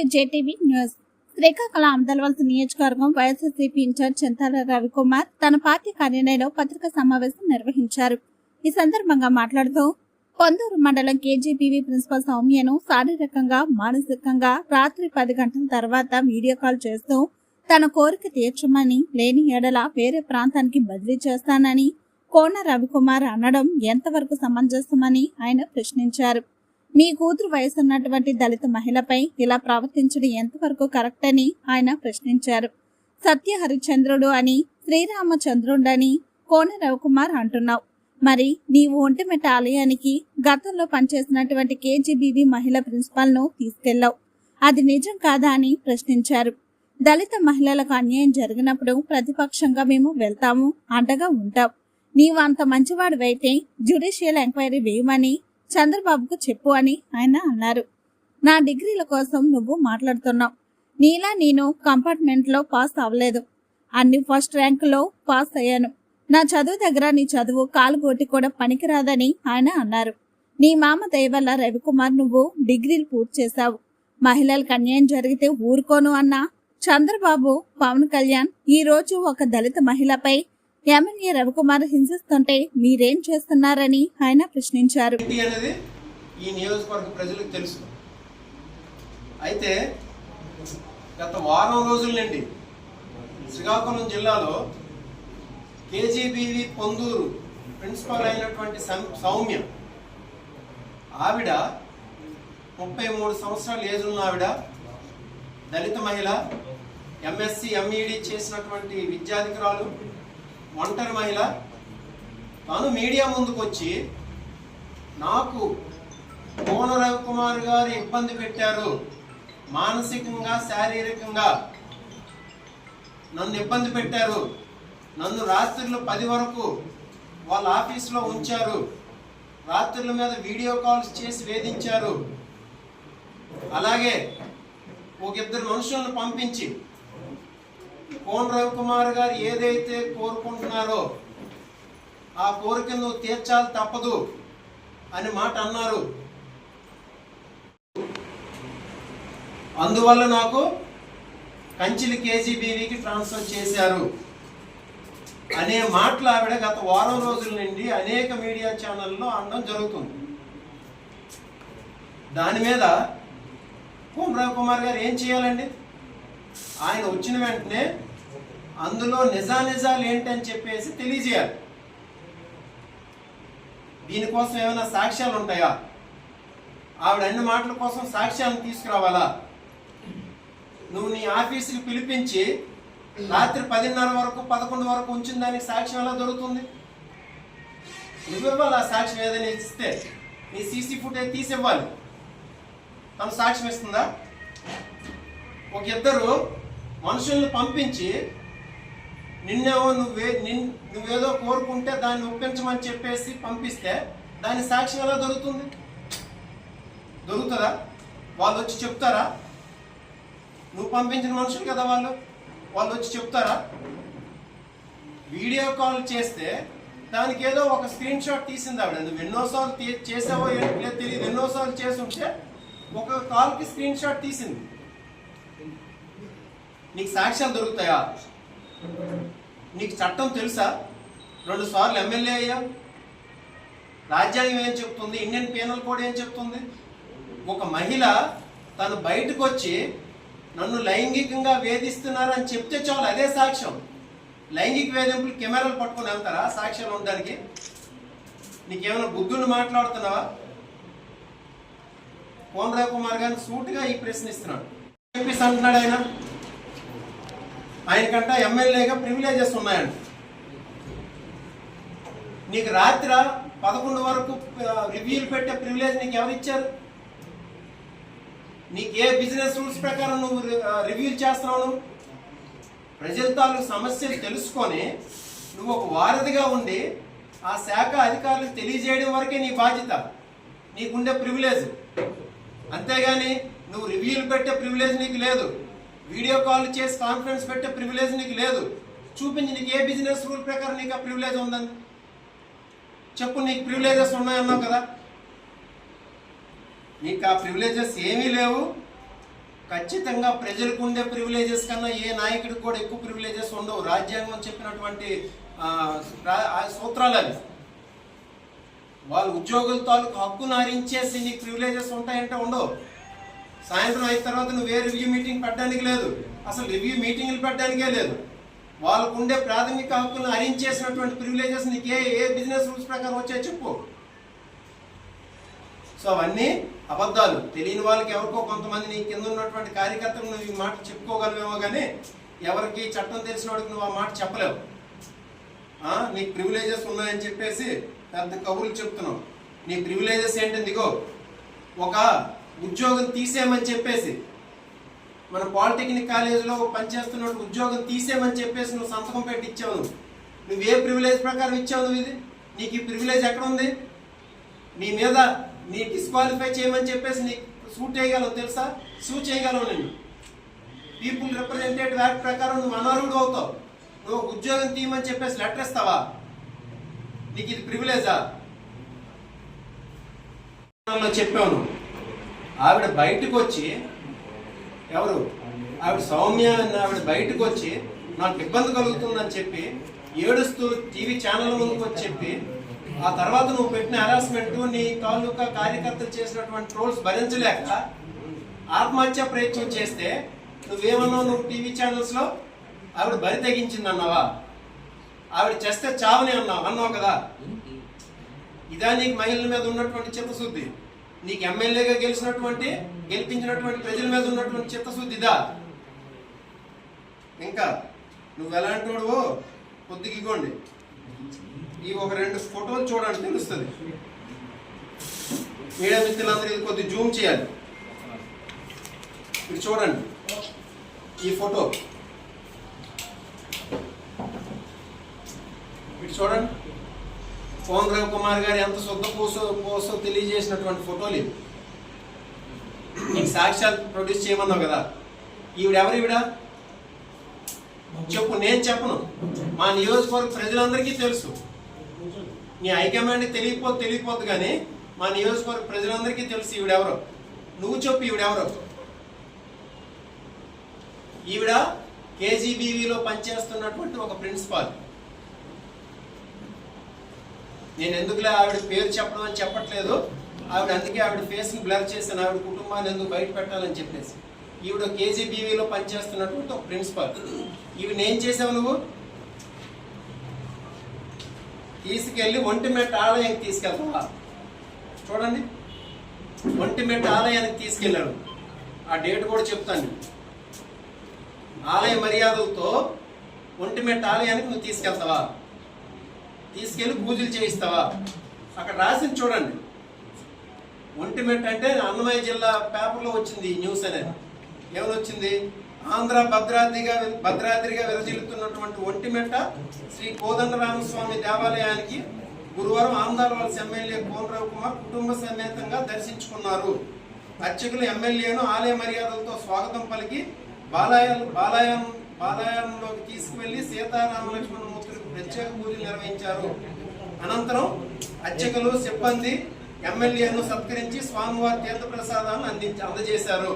To JTV news. Srikakulam Amadalavalasa నియోజకవర్గం YSRCP incharge Chintala Ravikumar తన party కార్యాలయంలో పత్రికా సమావేశం నిర్వహించారు. ఈ సందర్భంగా మాట్లాడుతూ పొందూరు మండలం కేజీబీవీ ప్రిన్సిపల్ సౌమ్యను శారీరకంగా మానసికంగా రాత్రి పది గంటల తర్వాత వీడియో కాల్ చేస్తూ తన కోరిక తీర్చమని లేని ఎడల వేరే ప్రాంతానికి బదిలీ చేస్తానని కోన రవికుమార్ అనడం ఎంతవరకు సమంజసమని ఆయన ప్రశ్నించారు. మీ కూతురు వయసున్నటువంటి దళిత మహిళపై ఇలా ప్రవర్తించడం ఎంతవరకు కరెక్ట్ అని ఆయన ప్రశ్నించారు. సత్య హరిచంద్రుడు అని శ్రీరామచంద్రుడని కోన రవికుమార్ అంటున్నావు. మరి నీవు ఒంటిమెట ఆలయానికి గతంలో పనిచేసినటువంటి కేజీబీవీ మహిళ ప్రిన్సిపాల్ను తీసుకెళ్ళావు అది నిజం కాదా అని ప్రశ్నించారు. దళిత మహిళలకు అన్యాయం జరిగినప్పుడు ప్రతిపక్షంగా మేము వెళ్తాము అండగా ఉంటాం. నీవు అంత మంచివాడివైతే జ్యుడిషియల్ ఎంక్వైరీ వేయమని చంద్రబాబుకు చెప్పు అని ఆయన అన్నారు. నా డిగ్రీల కోసం నువ్వు మాట్లాడుతున్నావు. నీలా నేను కంపార్ట్మెంట్లో పాస్ అవ్వలేదు. అన్ని ఫస్ట్ ర్యాంకులో పాస్ అయ్యాను. నా చదువు దగ్గర నీ చదువు కాలుగోటి కూడా పనికిరాదని ఆయన అన్నారు. నీ మామ దయవల్ల రవికుమార్ నువ్వు డిగ్రీలు పూర్తి చేశావు. మహిళలకు అన్యాయం జరిగితే ఊరుకోను అన్న చంద్రబాబు పవన్ కళ్యాణ్ ఈ రోజు ఒక దళిత మహిళపై ఎమ్మెల్యే రవికుమార్ హింసిస్తుంటే మీరేం చేస్తున్నారని ఆయన ప్రశ్నించారు. అనేది ఈ నియోజకవర్గ ప్రజలకు తెలుసు. అయితే గత వారం రోజుల నుండి శ్రీకాకుళం జిల్లాలో కేజీబీవి పొందూరు ప్రిన్సిపల్ అయినటువంటి సం- సౌమ్య ఆవిడ ముప్పై మూడు సంవత్సరాలు ఏజ్ ఉన్న ఆవిడ దళిత మహిళ ఎంఎస్సి ఎంఈడి చేసినటువంటి విద్యాధికురాలు ఒంటరి మహిళ. తాను మీడియా ముందుకు వచ్చి నాకు కోన రవికుమార్ గారు ఇబ్బంది పెట్టారు. మానసికంగా శారీరకంగా నన్ను ఇబ్బంది పెట్టారు. నన్ను రాత్రులు పది వరకు వాళ్ళ ఆఫీస్లో ఉంచారు. రాత్రుల మీద వీడియో కాల్స్ చేసి వేధించారు. అలాగే ఒక ఇద్దరు మనుషులను పంపించి కోన రవికుమార్ గారు ఏదైతే కోరుకుంటున్నారో ఆ కోరిక నువ్వు తీర్చాలి తప్పదు అని మాట అన్నారు. అందువల్ల నాకు కంచిలి కేజీబీవీకి ట్రాన్స్ఫర్ చేశారు అనే మాటలు ఆవిడ గత వారం రోజుల నుండి అనేక మీడియా ఛానల్లో అనడం జరుగుతుంది. దాని మీద కోన రవికుమార్ గారు ఏం చేయాలండి? ఆయన వచ్చిన వెంటనే అందులో నిజానిజాలు ఏంటని చెప్పేసి తెలియజేయాలి. దీనికోసం ఏమైనా సాక్ష్యాలు ఉంటాయా? ఆవిడ అన్ని మాటల కోసం సాక్ష్యాలను తీసుకురావాలా? నువ్వు నీ ఆఫీసుకి పిలిపించి రాత్రి పదిన్నర వరకు పదకొండు వరకు ఉంచిన దానికి సాక్ష్యం ఎలా దొరుకుతుంది? నువ్వివ్వాలి ఆ సాక్ష్యం ఏదైనా ఇస్తే. నీ సీసీ ఫుటేజ్ తీసివ్వాలి తను సాక్ష్యం ఇస్తుందా? ఒక ఇద్దరు మనుషుల్ని పంపించి నిన్నేమో నువ్వే నిన్ నువ్వేదో కోరుకుంటే దాన్ని ఒప్పించమని చెప్పేసి పంపిస్తే దాని సాక్ష్యం ఎలా దొరుకుతుంది? దొరుకుతుందా? వాళ్ళు వచ్చి చెప్తారా? నువ్వు పంపించిన మనుషులు కదా వాళ్ళు? వాళ్ళు వచ్చి చెప్తారా? వీడియో కాల్ చేస్తే దానికి ఏదో ఒక స్క్రీన్ షాట్ తీసింది ఆవిడ. నువ్వు ఎన్నోసార్లు తీ- చేసావో ఏంటి లేదు తెలియదు. ఎన్నోసార్లు చేసి ఉంటే ఒక కాల్కి స్క్రీన్ షాట్ తీసింది. నీకు సాక్ష్యాలు దొరుకుతాయా? నీకు చట్టం తెలుసా? రెండు సార్లు ఎమ్మెల్యే అయ్యా. రాజ్యాంగం ఏం చెప్తుంది? ఇండియన్ పీనల్ కోడ్ ఏం చెప్తుంది? ఒక మహిళ తను బయటకు వచ్చి నన్ను లైంగికంగా వేధిస్తున్నారని చెప్తే చాలు అదే సాక్ష్యం. లైంగిక వేధింపులు కెమెరాలు పట్టుకుని వెళ్తారా సాక్ష్యాలు ఉండడానికి? నీకేమైనా బుద్ధుని మాట్లాడుతున్నావా? కోనరావు కుమార్ గారిని సూటిగా ఈ ప్రశ్నిస్తున్నాడు. చెప్పేసి అంటున్నాడు ఆయన? ఆయనకంట ఎమ్మెల్యేగా ప్రివిలేజెస్ ఉన్నాయంట. నీకు రాత్రి పదకొండు వరకు రివ్యూలు పెట్టే ప్రివిలేజ్ నీకు ఎవరు ఇచ్చారు? నీకు ఏ బిజినెస్ రూల్స్ ప్రకారం నువ్వు రివ్యూలు చేస్తున్నావు నువ్వు? ప్రజల తాలూకు సమస్యలు తెలుసుకొని నువ్వు ఒక వారధిగా ఉండి ఆ శాఖ అధికారులకు తెలియజేయడం వరకే నీ బాధ్యత. నీకుండే ప్రివిలేజ్ అంతేగాని నువ్వు రివ్యూలు పెట్టే ప్రివిలేజ్ నీకు లేదు. వీడియో కాల్ చేసి కాన్ఫరెన్స్ పెట్టే ప్రివిలేజ్ నీకు లేదు. చూపించి నీకు ఏ బిజినెస్ రూల్ ప్రకారం నీకు ఆ ప్రివిలేజ్ ఉందని. చెప్పు నీకు ప్రివిలేజెస్ ఉన్నాయన్నావు కదా. నీకు ఆ ప్రివిలేజెస్ ఏమీ లేవు. ఖచ్చితంగా ప్రజలకు ఉండే ప్రివిలేజెస్ కన్నా ఏ నాయకుడికి కూడా ఎక్కువ ప్రివిలేజెస్ ఉండవు. రాజ్యాంగం చెప్పినటువంటి రా- ఆ సూత్రాలు అవి. వాళ్ళ ఉద్యోగుల తాలూకు హక్కును హరించేసి నీకు ప్రివిలేజెస్ ఉంటాయంటే ఉండవు. సాయంత్రం అయిన తర్వాత నువ్వు ఏ రివ్యూ మీటింగ్ పెట్టడానికి లేదు? అసలు రివ్యూ మీటింగ్లు పెట్టడానికే లేదు. వాళ్ళకు ఉండే ప్రాథమిక హక్కులను హరించేసినటువంటి ప్రివిలేజెస్ నీకు ఏ ఏ బిజినెస్ రూల్స్ ప్రకారం వచ్చాయో చెప్పు. సో అవన్నీ అబద్ధాలు. తెలియని వాళ్ళకి ఎవరికో కొంతమంది నీ కింద ఉన్నటువంటి కార్యకర్తలు నువ్వు ఈ మాట చెప్పుకోగలవేమో కానీ ఎవరికి చట్టం తెలిసిన వాడికి నువ్వు ఆ మాట చెప్పలేవు. నీకు ప్రివిలేజెస్ ఉన్నాయని చెప్పేసి పెద్ద కబుర్లు చెప్తున్నావు. నీ ప్రివిలేజెస్ ఏంటి? ఇదిగో ఒక ఉద్యోగం తీసేయమని చెప్పేసి మన పాలిటెక్నిక్ కాలేజీలో పనిచేస్తున్న ఉద్యోగం తీసేయమని చెప్పేసి నువ్వు సంతకం పెట్టి ఇచ్చావు నువ్వు. నువ్వు ఏ ప్రివిలేజ్ ప్రకారం ఇచ్చావు నువ్వు ఇది? నీకు ఈ ప్రివిలేజ్ ఎక్కడ ఉంది? నీ మీద నీ డిస్క్వాలిఫై చేయమని చెప్పేసి నీకు సూట్ చేయగలవు తెలుసా? సూట్ చేయగలవు నేను పీపుల్ రిప్రజెంటేటివ్ యాక్ట్ ప్రకారం నువ్వు అనర్హుడు అవుతావు. నువ్వు ఉద్యోగం తీయమని చెప్పేసి లెటర్ ఇస్తావా? నీకు ఇది ప్రివిలేజా చెప్పాను ఆవిడ బయటకు వచ్చి ఎవరు? ఆవిడ సౌమ్య అన్న ఆవిడ బయటకు వచ్చి నాకు ఇబ్బంది కలుగుతుందని చెప్పి ఏడుస్తూ టీవీ ఛానల్ ముందుకు వచ్చి చెప్పి ఆ తర్వాత నువ్వు పెట్టిన హెరాస్మెంట్ నీ తాలూకా కార్యకర్తలు చేసినటువంటి ట్రోల్స్ భరించలేక ఆత్మహత్య ప్రయత్నం చేస్తే నువ్వేమన్నావు నువ్వు టీవీ ఛానల్స్లో ఆవిడ బరి తెగించింది అన్నావా ఆవిడ చేస్తే చావని అన్నావు అన్నావు కదా? ఇదా నీకు మహిళల మీద ఉన్నటువంటి చెప్పశుద్ధి నీకు ఎమ్మెల్యేగా గెలిచినటువంటి గెలిపించినటువంటి ప్రజల మీద ఉన్నటువంటి చిత్తశుద్ధిదా ఇంకా నువ్వు ఎలాంటి వాడువో కొద్దిగా ఈ ఒక రెండు ఫోటోలు చూడండి తెలుస్తుంది. మీడియా మిత్రులందరూ ఇది కొద్ది జూమ్ చేయాలి. ఇది చూడండి. ఈ ఫోటో. ఇటు చూడండి. పవన్ కుమార్ గారు ఎంత శుద్ధ పూసో పోసో తెలియజేసినటువంటి ఫోటోలు ఇవి నీకు సాక్ష్యాలు ప్రొడ్యూస్ చేయమన్నావు కదా. ఈవిడెవరు ఈవిడ? చెప్పు నేను చెప్పను. మా నియోజకవర్గ ప్రజలందరికీ తెలుసు. నీ హైకమాండ్ తెలియకపోతే తెలియకపోద్దు కానీ మా నియోజకవర్గ ప్రజలందరికీ తెలుసు ఈవిడెవరో. నువ్వు చెప్పు ఈవిడెవరో. ఈవిడ కేజీబీవీలో పనిచేస్తున్నటువంటి ఒక ప్రిన్సిపాల్. నేను ఎందుకులే ఆవిడ పేరు చెప్పడం అని చెప్పట్లేదు. ఆవిడ అందుకే ఆవిడ ఫేస్ని బ్లర్ చేశాను. ఆవిడ కుటుంబాన్ని ఎందుకు బయట పెట్టాలని చెప్పేసి. ఈవిడ కేజీబీవీలో పనిచేస్తున్నటువంటి ఒక ప్రిన్సిపాల్ ఇవి ఏం చేసావు నువ్వు? తీసుకెళ్ళి ఒంటిమెట్ట ఆలయానికి తీసుకెళ్తావా? చూడండి. ఒంటిమెట్ట ఆలయానికి తీసుకెళ్ళాడు. ఆ డేట్ కూడా చెప్తాను ఆలయ మర్యాదలతో ఒంటిమెట్ట ఆలయానికి నువ్వు తీసుకెళ్తావా? తీసుకెళ్ళి పూజలు చేయిస్తావా? అక్కడ రాసింది చూడండి. ఒంటిమెట్ట అంటే అన్నమయ్య జిల్లా పేపర్లో వచ్చింది న్యూస్ అనేది. ఏమని వచ్చింది? ఆంధ్ర భద్రాద్రిగా భద్రాద్రిగా విరజిల్లుతున్నటువంటి ఒంటిమెట్ట శ్రీ కోదండరామస్వామి దేవాలయానికి గురువారం ఆంధ్రవలస ఎమ్మెల్యే కోనరావు కుమార్ కుటుంబ సమేతంగా దర్శించుకున్నారు. అర్చకులు ఎమ్మెల్యేను ఆలయ మర్యాదలతో స్వాగతం పలికి బాలాయ బాలాయం బాలాయంలోకి తీసుకువెళ్ళి సీతారామలక్ష్మణ ప్రత్యేక పూజలు నిర్వహించారు. అనంతరం అర్చకులు సిబ్బంది ఎమ్మెల్యేను సత్కరించి స్వామివారి తీర్థ ప్రసాదాలను అందించి అందజేశారు.